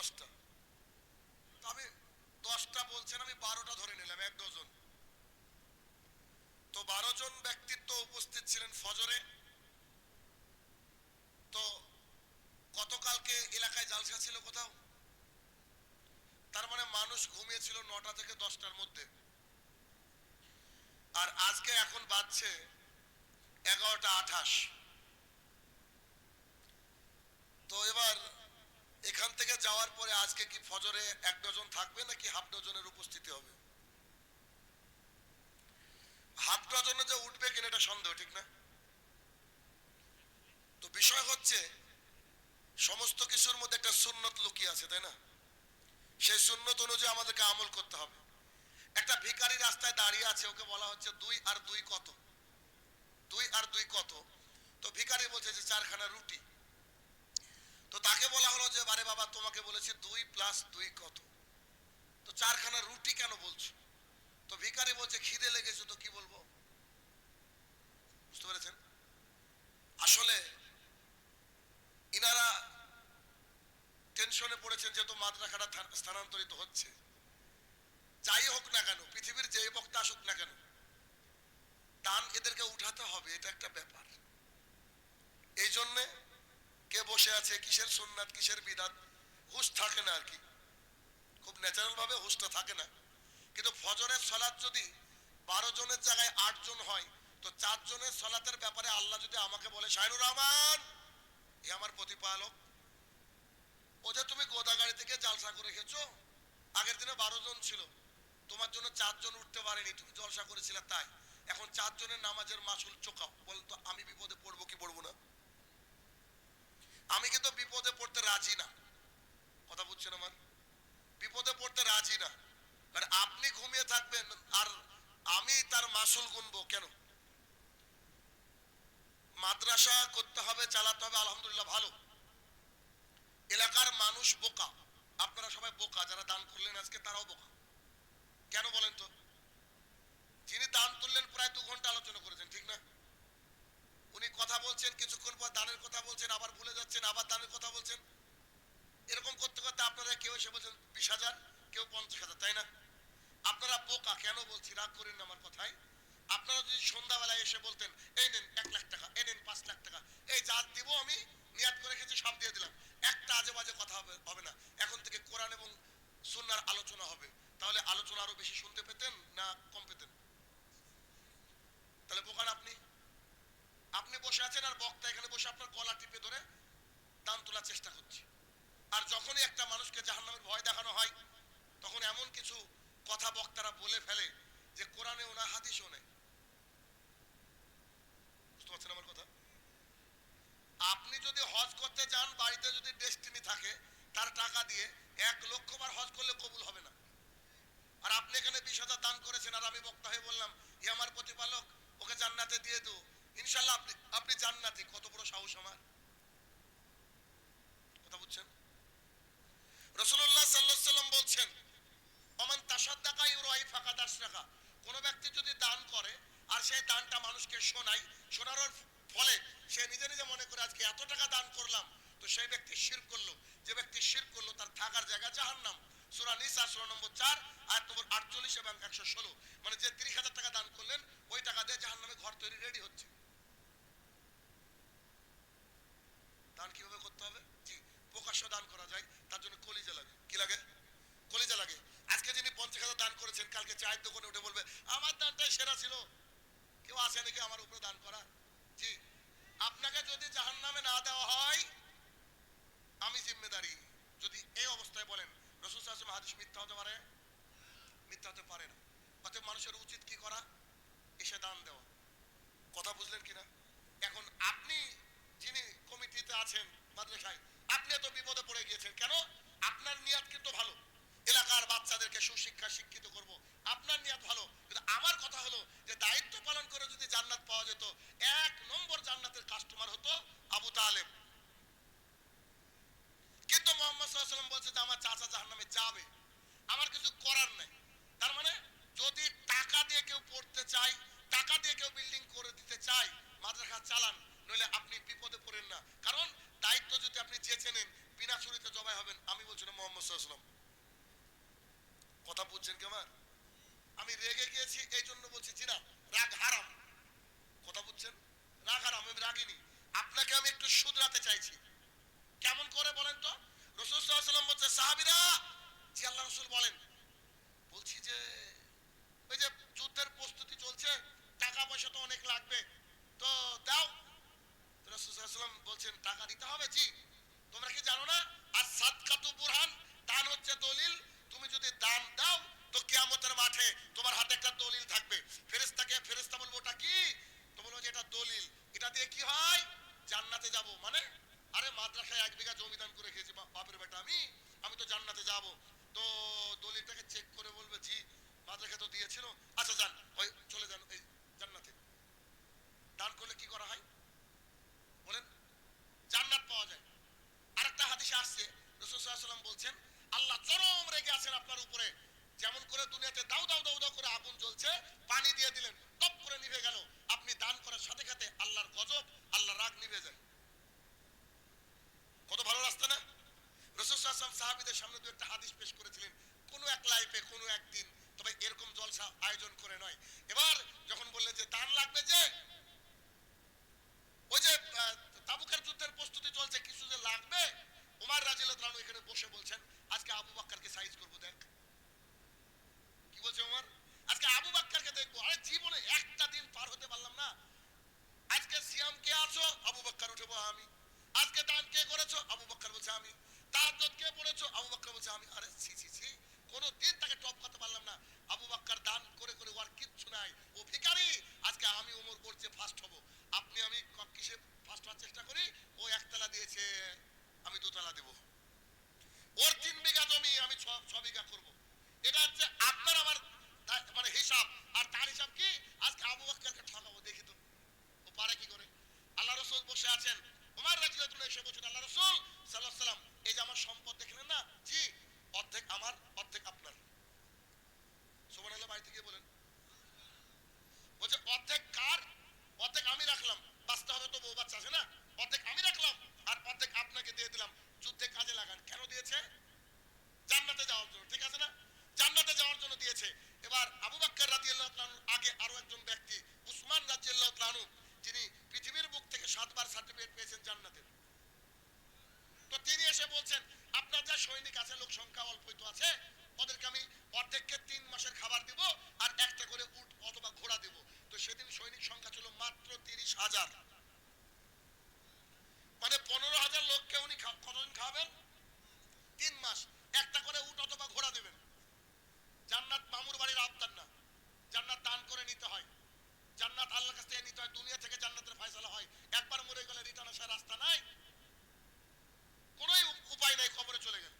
দশটা। আমি দশটা বলছেন, আমি বারোটা ধরে নিলাম, এক ডজন। তো বারো জন ব্যক্তিত্ব উপস্থিত ছিলেন ফজরে। তো গতকালকে এলাকায় জালসা ছিল কোথাও? তার মানে মানুষ ঘুমিয়েছিল নটা থেকে দশটার মধ্যে। আর আজকে এখন বাজছে এগারোটা আঠাশ। তো এবার এখান থেকে যাওয়ার পরে আজকে কি ফজরে এক ডজন থাকবে নাকি হাফ ডজনের উপস্থিতি হবে? হাফ ডজনে যে উঠবে কিনা এটা সন্দেহ, ঠিক না? তো বিষয় হচ্ছে, সমস্ত কিছুর মধ্যে একটা সুন্নত লুকিয়ে আছে, তাই না? সেই সুন্নত অনুযায়ী আমাদেরকে আমল করতে হবে। একটা ভিখারি রাস্তায় দাঁড়িয়ে আছে, ওকে বলা হচ্ছে দুই আর দুই কত? দুই আর দুই কত? তো ভিখারি বলছে যে চারখানা রুটি। তো তাকে বলা হলো যে আরে বাবা, তোমাকে বলেছি দুই প্লাস দুই কত? তো চারখানা রুটি কেন বলছো? তো ভিখারি বলছে, খিদে লেগেছে তো কি বলব? বুঝতে পেরেছেন? আসলে ইনারা টেনশনে পড়েছেন যেহেতু মাদ্রাসাটা স্থানান্তরিত হচ্ছে। যাই হোক না কেন, পৃথিবীর যে বক্তা আসুক না কেন, দান এদেরকে উঠাতে হবে, এটা একটা ব্যাপার। এই জন্যে কে বসে আছে, কিসের সুন্নাত, কিসের বিদাত? হুশ থাকে না আর কি। খুব ন্যাচারাল ভাবে হুশটা থাকে না। কিন্তু ফজরের সলাৎ যদি বারো জনের জায়গায় আট জন হয়, তো চার জনের সলাতের ব্যাপারে আল্লাহ যদি আমাকে বলে, শাহিনুর রহমান, এ আমার প্রতিপালক। ও যে তুমি গোদাগাড়ি থেকে জালসা করে রেখেছো আগের দিনে বারো জন ছিল। তোমার জন্য চারজন উঠতে পারেনি। তুমি জলসা করেছিলে তাই। এখন চারজনের নামাজের মাসুল চোকাও। বলতো, আমি বিপদে পড়ব কি পড়ব না? আমি কিন্তু বিপদে পড়তে রাজি না। কথা বুঝছেন আমার? বিপদে পড়তে রাজি না। কারণ আপনি ঘুমিয়ে থাকবেন আর আমি তার মাসুল গুনবো কেন? মাদ্রাসা করতে হবে, চালাতে হবে, আলহামদুলিল্লাহ ভালো। এলাকার মানুষ বোকা। আপনারা সবাই বোকা, যারা দান করলেন আজকে তারাও বোকা। কেন বলেন তো? যিনি দান তুললেন, প্রায় দু ঘণ্টা আলোচনা করেছেন, ঠিক না? উনি কথা বলছেন, কিছুক্ষণ পর দানের কথা বলছেন, আবার ভুলে যাচ্ছেন, আবার দানের কথা বলছেন। এরকম করতে করতে আপনারা কেউ এসে বলছেন, বিশ হাজার, কেউ পঞ্চাশ হাজার, তাই না? আপনারা বোকা, কেন বলছি? রাগ করেন না আমার কথায়। আপনারা যদি সন্ধ্যাবেলায় এসে বলতেন, এই নেন, এক লাখ টাকা, এই নেন, পাঁচ লাখ টাকা, এই যা দিব আমি, নিয়াত করে রেখেছি সব দিয়ে দিলাম। একটা আজে বাজে কথা হবে হবে না। এখন থেকে কোরআন এবং সুন্নার আলোচনা হবে। তাহলে আলোচনা আরও বেশি শুনতে পেতেন না কম পেতেন তাহলে বোকার আপনি আপনি বসে আছেন আর বক্তা এখানে বসে আপনার গলা টিপে ধরে দান তোলার চেষ্টা করছে। আর যখনই একটা মানুষকে জাহান্নামের ভয় দেখানো হয়, তখন এমন কিছু কথা বক্তারা বলে ফেলে যে কোরআনে ওনা হাদিসও নেই। বুঝতে পারছেন আমার কথা? আপনি যদি হজ করতে যান, বাড়িতে যদি ডেস্টিনি থাকে, তার টাকা দিয়ে এক লক্ষ বার হজ করলে কবুল হবে না। আর আপনি এখানে বিশ হাজার দান করেছেন, আর আমি বক্তা হয়ে বললাম ই আমার প্রতিপালক, ওকে জান্নাতে দিয়ে দো ইনশাল্লাহ আপনি আপনি জান্নাতি, কত বড় সাহস আমার। কথা বুঝছেন? রসুল্লাহ সাল্লাহ সাল্লাম বলছেন অমান তাসাদ্দাকা ইউরাই ফাঁকা দাস রাখা কোন ব্যক্তি যদি দান করে, আর সেই দানটা মানুষকে শোনায় শোনানোর ফলে সে নিজে নিজে মনে করে, আজকে এত টাকা দান করলাম। তো সেই ব্যক্তি শির করল। যে ব্যক্তি শির করল, তার থাকার জায়গা জাহান্নাম। সুরা নিসা, সুরা নম্বর চার, আয়াত নম্বর আটচল্লিশ এবং একশো ষোলো। মানে যে তিরিশ হাজার টাকা দান করলেন, ওই টাকা দিয়ে জাহান্নামে ঘর তৈরি রেডি হচ্ছে। দান কীভাবে করতে হবে? জি, প্রকাশ্য দান করা যায়, তার জন্য কলিজা লাগে। কি লাগে? কলিজা লাগে। আজকে যিনি পঞ্চাশ হাজার দান করেছেন, কালকে চায়ের দোকানে উঠে বলবে, আমার দানটাই সেরা ছিল। কেউ আসে নাকি আমার উপরে দান করা? জি, আপনাকে যদি জাহান নামে না দেওয়া হয়, আমি জিম্মেদারি। যদি এই অবস্থায় বলেন, রসুল সাহসম হাদিস মিথ্যা হতে পারে? মিথ্যা হতে পারে না। অতএব মানুষের উচিত কি করা? এসে দান দেওয়া। কথা বুঝলেন কিনা এখন আপনি যিনি কমিটিতে আছেন মাদ্রাসায়, আপনি এত বিপদে পড়ে গিয়েছেন কেন? আপনার নিয়াত কিন্তু ভালো। এলাকার বাচ্চাদেরকে সুশিক্ষা শিক্ষিত করব। আপনার নিয়াত ভালো। কিন্তু আমার কথা হলো যে দায়িত্ব পালন করে যদি জান্নাত পাওয়া যেত, এক নম্বর জান্নাতের কাস্টমার হতো আবু তালেব। কিন্তু মোহাম্মদ সাল্লাম বলছে যে আমার চাচা জাহান্নামে যাবে। আমার কিছু করার নেই। তার মানে যদি টাকা দিয়ে কেউ পড়তে চায়, টাকা দিয়ে কেউ বিল্ডিং করে দিতে চায়, মাদ্রাসা চালান। নইলে আপনি বিপদে পড়েন না। কারণ দায়িত্ব যদি আপনি চেয়েছেন বিনা ছুরিতে জবাই হবেন, আমি বলছি মোহাম্মদ কথা বুঝছেন কি আমার? আমি রেগে গিয়েছি এই জন্য বলছি জি না রাগ হারাম কথা বুঝছেন রাগ হারাম আমি রাগিনি আপনাকে আমি একটু শুধরাতে চাইছি কেমন করে বলেন তো রসুল সাল্লাম বলছে সাহাবিরা জি আল্লাহ রসুল বলেন বলছি যে ওই যে যুদ্ধের প্রস্তুতি চলছে টাকা পয়সা তো অনেক লাগবে তো দাও রসুলাম বলছেন জি তোমরা কি জানো না? আর সাদকাতু বুরহান, দান হচ্ছে দলিল। তুমি যদি দান দাও, তো কিয়ামতের মাঠে তোমার হাতে একটা দলিল থাকবে। ফেরেশতাকে, ফেরেশতা বলব, ওটা কি? তো বলব যে এটা দলিল। এটা দিয়ে কি হয়? জান্নাতে যাব। মানে আরে মাদ্রাসায় এক বিঘা জমি দান করে খেয়েছি বাপের বেটা, আমি? আমি তো জান্নাতে যাব। তো দলিলটাকে চেক করে বলবে, জি মাদ্রাসা তো দিয়েছিল। আচ্ছা যান ওই চলে যান এই জান্নাতে দান করলে কি করা হয় বলেন জান্নাত পাওয়া যায় আরেকটা হাদিসে আসছে রাসূল সাল্লাল্লাহু আলাইহি ওয়াসাল্লাম বলছেন আল্লাহ চরম রেগে আছেন আপনার উপরে যেমন করে দুনিয়াতে দাউ দাউ দাউ দাউ করে আগুন জ্বলছে পানি দিয়ে দিলেন টপ করে নিভে গেল আপনি দান করার সাথে সাথে আল্লাহর গজব আল্লাহর রাগ নিভে যায় কত ভালো রাস্তা না রাসূল সাল্লাল্লাহু আলাইহি ওয়াসাল্লাম সাহাবীদের সামনে দু একটা হাদিস পেশ করেছিলেন, কোনো এক লাইফে কোনো একদিন তবে এরকম জলসা আয়োজন করে নয়। এবার যখন বললেন যে দান লাগবে যে, ওই যে তাবুকের যুদ্ধের প্রস্তুতি চলছে, কিছু যে লাগবে, উমার রাজিল এখানে বসে বলছেন, আজকে আবু বাক্কারকে সাইজ করব, দেখ কি বলছে উমার আজকে আবু বাক্কারকে দেখব আরে জীবনে একটা দিন পার হতে পারলাম না আজকে সিয়াম কে আছো আবু বাক্কার উঠবো আমি আজকে দান কে করেছ আবু বাক্কার বলছে আমি তাহাজ্জুদ কে পড়েছো আবু বাক্কার বলছে আমি আরে ছি ছি ছি কোনো দিন তাকে টপ করতে পারলাম না আবু বাক্কার দান করে করে ওর কিচ্ছু নাই ও ভিখারি আজকে আমি ওমর করছে ফার্স্ট হব আপনি আমি ক- কিসে ফার্স্ট হওয়ার চেষ্টা করি ও একতলা দিয়েছে দুতলা দেব। ওর তিন বিঘা জমি আমি ছ বিঘা করব। এটা হচ্ছে আপনার আমার মানে হিসাব। আর তার হিসাব কি? আজকে আবু বাক্কারকে ঠকাবো, দেখি তো। ও পারে কি করে? আল্লাহ রসুল বসে আছেন। উমার রাজিয়াতুল্লাহ এসে বলছেন, আল্লাহ রসুল সাল্লাহ সাল্লাম এই যে আমার সম্পদ দেখলেন না? জি, অর্ধেক আমার অর্ধেক আপনার সোমান আল্লাহ বাড়িতে গিয়ে বলেন বলছে অর্ধেক কার অর্ধেক আমি রাখলাম বাঁচতে হবে তো বউ বাচ্চা আছে না অর্ধেক আমি রাখলাম আর অর্ধেক আপনাকে দিয়ে দিলাম যুদ্ধে কাজে লাগান কেন দিয়েছে জান্নাতে যাওয়ার জন্য ঠিক আছে না জান্নাতে যাওয়ার জন্য দিয়েছে এবার আবু বাক্কর রাদিয়াল্লাহু তাআলা আগে আরও একজন ব্যক্তি উসমান রাদিয়াল্লাহু তাআলা যিনি পৃথিবীর বুক থেকে সাতবার সার্টিফিকেট পেয়েছেন জান্নাতের তো তিনি এসে বলছেন আপনার যা সৈনিক আছে লোক সংখ্যা অল্পই তো আছে, ওদেরকে আমি অর্ধেককে তিন মাসের খাবার দিব আর একটা করে উট অথবা ঘোড়া দিব। তো সেদিন সৈনিক সংখ্যা ছিল মাত্র তিরিশ হাজার মানে পনেরো হাজার লোককে উনি খা- কতদিন খাওয়াবেন তিন মাস একটা করে উট অথবা ঘোড়া দেবেন জান্নাত মামুর বাড়ির আবদার না জান্নাত দান করে নিতে হয় জান্নাত আল্লাহর কাছ থেকে নিতে হয় দুনিয়া থেকে জান্নাতের ফয়সালা হয় একবার মরে গেলে রিটার্ন আসার রাস্তা নাই কোনোই উপ- উপায় নাই কবরে চলে গেল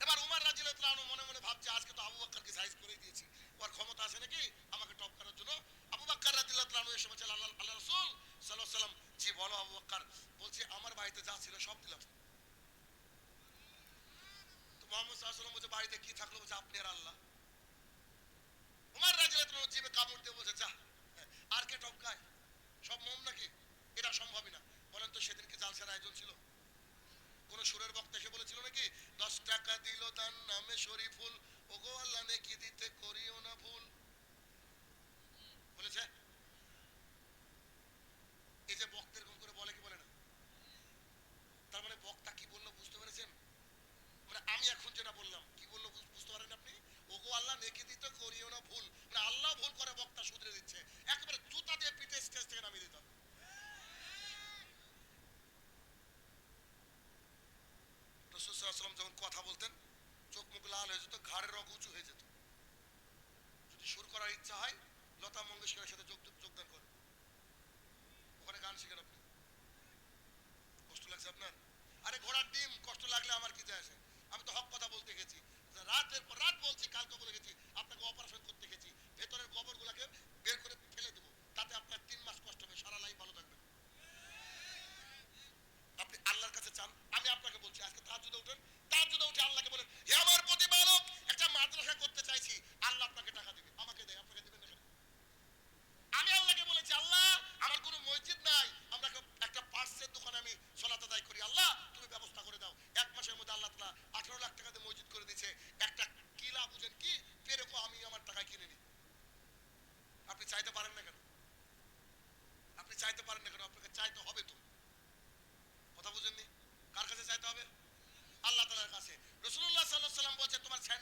এবার উমার রাজিয়াল্লাহু আনহু মনে মনে ভাবছে আজকে তো আবু বকরকে সাইজ করে দিয়েছি ওর ক্ষমতা আছে নাকি আমাকে টপ করার জন্য আবু বকর রাদিয়াল্লাহু আনহু এসে বলছে আল্লাহ আল্লাহ রাসূল সাল্লাল্লাহু আলাইহি সাল্লাম জি বলো আবু বকর বলছে আমার বাড়িতে যা ছিল সব দিলাম। তো মোহাম্মদ সাল্লাম বলছে, বাড়িতে কি থাকল? বলছে, আপনি আর আল্লাহ। উমার আনহু জিভে কামড় দিয়ে বলছে, যা। আর কে টপকায়? সব মোম নাকি? এটা সম্ভবই না। বলেন তো সেদিন কি জালসার আয়োজন ছিল? কোন সুরের বক্তা এসে বলেছিল নাকি, দশ টাকা দিল তার নামে শরীফুল ওগো আল্লাহ নেকি দিতে করিও না ভুল। বলেছে? এই যে বক্তা এরকম করে বলে কি বলে না? তার মানে বক্তা কি বলল বুঝতে পেরেছেন? মানে আমি এখন যেটা বললাম, কি বলল বুঝতে পারেন আপনি? ওগো আল্লাহ নেকি করিও না ভুল। মানে আল্লাহ ভুল করে বক্তা শুধরে দিচ্ছে। জুতা দিয়ে পিঠে স্টেজ থেকে নামিয়ে যখন কথা বলতেন, চোখ মুখ লাল হয়ে যেত, ঘাড়ের রগ উঁচু হয়ে যেত। যদি সুর করার ইচ্ছা হয়, লতা মঙ্গেশকরের সাথে যোগ যোগদান করেন। আপনি কষ্ট লাগছে আপনার? আরে ঘোড়ার ডিম, কষ্ট লাগলে আমার কি যায় আসে? আমি তো হক কথা বলতে গেছি।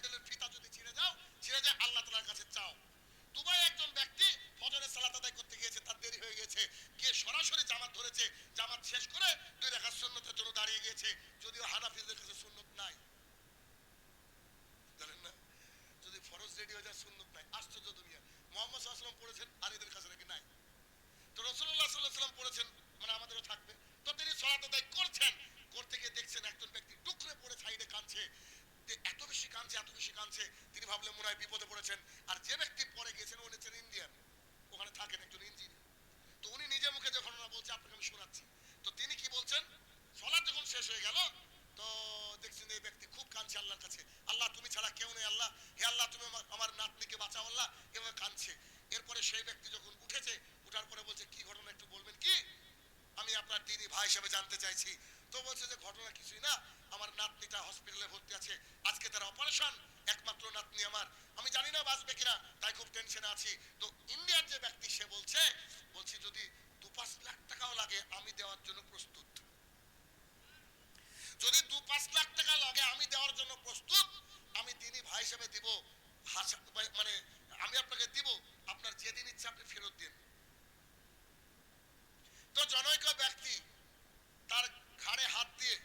প্যান্ডেলের ফিতা যদি ছিঁড়ে যাও, ছিঁড়ে যায় আল্লাহ তালার কাছে, চাও। দুবাই একজন ব্যক্তি ফজরের সালাত আদায় করতে গিয়েছে, তার দেরি হয়ে গেছে। গিয়ে সরাসরি জামাত ধরেছে, জামাত শেষ করে দুই রেখার শূন্যতের জন্য দাঁড়িয়ে গিয়েছে। যদিও হানাফিজদের কাছে শূন্যত নাই, জানেন না? যদি ফরজ রেডি হয়ে যায় শূন্যত নাই। আশ্চর্য দুনিয়া। মোহাম্মদ সাল্লাম পড়েছেন আর এদের কাছে নাকি নাই? আল্লাহর কাছে, আল্লাহ, তুমি ছাড়া কেউ নেই, আল্লাহ। হে আল্লাহ, তুমি আমার- নাতনিকে বাঁচাও, আল্লাহ। এভাবে কাঁদছে। এরপরে সেই ব্যক্তি যখন উঠেছে, উঠার পরে বলছে, কি ঘটনা একটু বলবেন, কি? আমি আপনার দিদি ভাই হিসেবে জানতে চাইছি। তো বলছে যে, ঘটনা কিছুই না। আমার নাতনিটা হসপিটালে ভর্তি আছে। আজকে তার অপারেশন, একমাত্র নাতনি আমার। আমি জানি না বাঁচবে কিনা, তাই খুব টেনশনে আছি। তো ইন্ডিয়ার যে ব্যক্তি, সে বলছে বলছি যদি দু পাঁচ লাখ টাকাও লাগে আমি দেওয়ার জন্য প্রস্তুত যদি দু পাঁচ লাখ টাকা লাগে, আমি দেওয়ার জন্য প্রস্তুত। আমি দিনই ভাই হিসেবে দিব মানে আমি আপনাকে দিব, আপনার যেদিন ইচ্ছা আপনি ফেরত দিন। তো জনৈক ব্যক্তি তার ঘাড়ে হাত দিয়ে